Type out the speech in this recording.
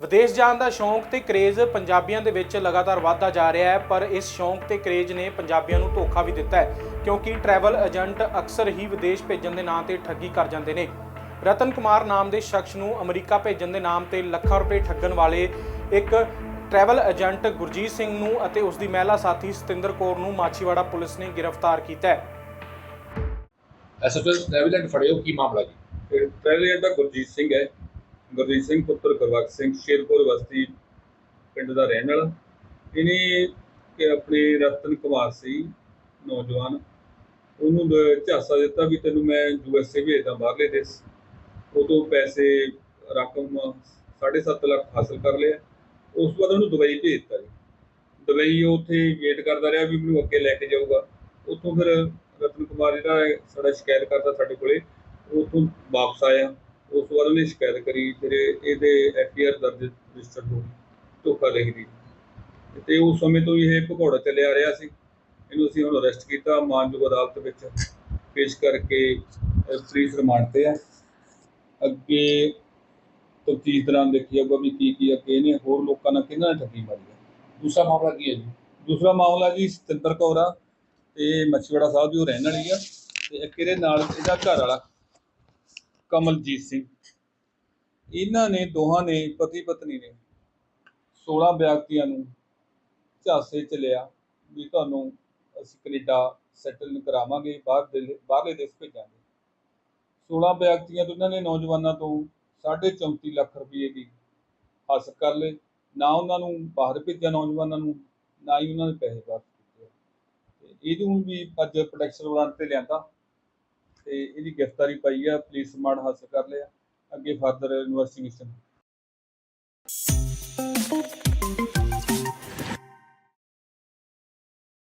ਵਿਦੇਸ਼ ਜਾਣ ਦਾ ਸ਼ੌਂਕ ਤੇ ਕਰੇਜ਼ ਪੰਜਾਬੀਆਂ ਦੇ ਵਿੱਚ ਲਗਾਤਾਰ ਵਧਦਾ ਜਾ ਰਿਹਾ ਹੈ ਪਰ ਇਸ ਸ਼ੌਂਕ ਤੇ ਕਰੇਜ਼ ਨੇ ਪੰਜਾਬੀਆਂ ਨੂੰ ਧੋਖਾ ਵੀ ਦਿੱਤਾ ਹੈ ਕਿਉਂਕਿ ਟਰੈਵਲ ਏਜੰਟ ਅਕਸਰ ਹੀ ਵਿਦੇਸ਼ ਭੇਜਣ ਦੇ ਨਾਂ ਤੇ ਠੱਗੀ ਕਰ ਜਾਂਦੇ ਨੇ। ਰਤਨ ਕੁਮਾਰ ਨਾਮ ਦੇ ਸ਼ਖਸ ਨੂੰ ਅਮਰੀਕਾ ਭੇਜਣ ਦੇ ਨਾਮ ਤੇ ਲੱਖਾਂ ਰੁਪਏ ਠੱਗਣ ਵਾਲੇ ਇੱਕ ਟਰੈਵਲ ਏਜੰਟ ਗੁਰਜੀਤ ਸਿੰਘ ਨੂੰ ਅਤੇ ਉਸ ਦੀ ਮਹਿਲਾ ਸਾਥੀ ਸਤਿੰਦਰ ਕੌਰ ਨੂੰ ਮਾਛੀਵਾੜਾ ਪੁਲਿਸ ਨੇ ਗ੍ਰਿਫਤਾਰ ਕੀਤਾ ਹੈ। ਐਸਐਸਐਲ ਟ੍ਰੈਵਲੈਂਡ ਫੜੇ ਹੋ ਕੀ ਮਾਮਲਾ ਜੀ? ਪਹਿਲੇ ਇਹਦਾ ਗੁਰਜੀਤ ਸਿੰਘ ਹੈ। ਗੁਰਜੀਤ ਸਿੰਘ, ਪੁੱਤਰ ਗੁਰਬਖਸ਼ ਸਿੰਘ, ਸ਼ੇਰਪੁਰ ਵਸਤੀ ਪਿੰਡ ਦਾ ਰਹਿਣ ਵਾਲਾ। ਇਹਨੇ ਕਿ ਆਪਣੇ ਰਤਨ ਕੁਮਾਰ ਸੀ, ਨੌਜਵਾਨ। ਉਹਨੂੰ ਝਾਸਾ ਦਿੱਤਾ ਵੀ ਤੈਨੂੰ ਮੈਂ ਯੂਐਸਏ ਭੇਜਦਾ ਬਾਹਰਲੇ ਦੇਸ਼। ਉਹ ਤੋਂ ਪੈਸੇ ਰਕਮ 7.5 ਲੱਖ ਹਾਸਲ ਕਰ ਲਿਆ। ਉਸ ਤੋਂ ਬਾਅਦ ਉਹਨੂੰ ਦੁਬਈ ਭੇਜ ਦਿੱਤਾ ਜੀ। ਦੁਬਈ ਉਹ ਉੱਥੇ ਵੇਟ ਕਰਦਾ ਰਿਹਾ ਵੀ ਮੈਨੂੰ ਅੱਗੇ ਲੈ ਕੇ ਜਾਊਗਾ। ਉੱਥੋਂ ਫਿਰ ਰਤਨ ਕੁਮਾਰ ਜਿਹੜਾ ਸਾਡਾ ਸ਼ਿਕਾਇਤ ਕਰਦਾ ਸਾਡੇ ਕੋਲੇ। ਉੱਥੋਂ ਵਾਪਸ ਆਇਆ। ਉਸ ਤੋਂ ਬਾਅਦ ਉਹਨੇ ਸ਼ਿਕਾਇਤ ਕਰੀ ਫਿਰ ਇਹਦੇ ਐਫਆਈਆਰ ਦਰਜ ਰਜਿਸਟਰ ਹੋ ਗਈ, ਧੋਖਾ ਦੇ ਦੀ ਤੇ ਉਸ ਸਮੇਂ ਤੋਂ ਇਹ ਭਗੌੜਾ ਚੱਲਿਆ ਆ ਰਿਹਾ ਸੀ। ਇਹਨੂੰ ਅਸੀਂ ਹੁਣ ਅਰੈਸਟ ਕੀਤਾ, ਮਾਨਯੋਗ ਅਦਾਲਤ ਵਿੱਚ ਪੇਸ਼ ਕਰਕੇ ਪੁਲਿਸ ਰਿਮਾਂਡ ਤੇ ਹੈ ਅੱਗੇ ਤਫਤੀਸ਼ ਦੌਰਾਨ ਦੇਖੀ ਜਾਊਗਾ ਵੀ ਕੀ ਕੀ ਅੱਗੇ ਇਹਨੇ ਹੋਰ ਲੋਕਾਂ ਨਾਲ ਕਿਹਨਾਂ ਨਾਲ ਠੱਗੀ ਮਾਰੀ ਹੈ ਦੂਸਰਾ ਮਾਮਲਾ ਕੀ ਹੈ ਜੀ? ਦੂਸਰਾ ਮਾਮਲਾ ਜੀ ਸਤਿੰਦਰ ਕੌਰ ਆ, ਤੇ ਮੱਛੀਵਾੜਾ ਸਾਹਿਬ ਦੀ ਉਹ ਰਹਿਣ ਵਾਲੀ ਆ, ਤੇ ਇੱਕ ਇਹਦੇ ਨਾਲ ਇਹਦਾ ਘਰ ਵਾਲਾ ਕਮਲਜੀਤ ਸਿੰਘ। ਇਹਨਾਂ ਨੇ ਦੋਹਾਂ ਨੇ ਪਤੀ ਪਤਨੀ ਨੇ 16 ਵਿਅਕਤੀਆਂ ਨੂੰ ਝਾਸੇ ਚ ਲਿਆ ਵੀ ਤੁਹਾਨੂੰ ਅਸੀਂ ਕੈਨੇਡਾ ਸੈਟਲ ਕਰਾਵਾਂਗੇ ਬਾਹਰ ਬਾਹਰਲੇ ਦੇਸ਼ ਭੇਜਾਂਗੇ। 16 ਵਿਅਕਤੀਆਂ ਤੋਂ ਇਹਨਾਂ ਨੇ ਨੌਜਵਾਨਾਂ ਤੋਂ 34.5 ਲੱਖ ਰੁਪਏ ਦੀ ਹਾਸਲ ਕਰ ਲਏ। ਨਾ ਉਹਨਾਂ ਨੂੰ ਬਾਹਰ ਭੇਜਿਆ ਨੌਜਵਾਨਾਂ ਨੂੰ, ਨਾ ਹੀ ਉਹਨਾਂ ਨੇ ਪੈਸੇ ਵਾਪਸ ਕੀਤੇ। ਇਹਨੂੰ ਵੀ ਅੱਜ ਪ੍ਰੋਟੈਕਸ਼ਨ ਵਾਰੰਟ ਤੇ ਲਿਆਂਦਾ। ਤੇ ਇਹਦੀ ਗ੍ਰਿਫਤਾਰੀ ਪਾਈ ਆ ਪੁਲਿਸ ਰਿਮਾਂਡ ਹਾਸਲ ਕਰ ਲਿਆ। ਅੱਗੇ ਫਰਦਰ ਇਨਵੈਸਟੀਗੇਸ਼ਨ।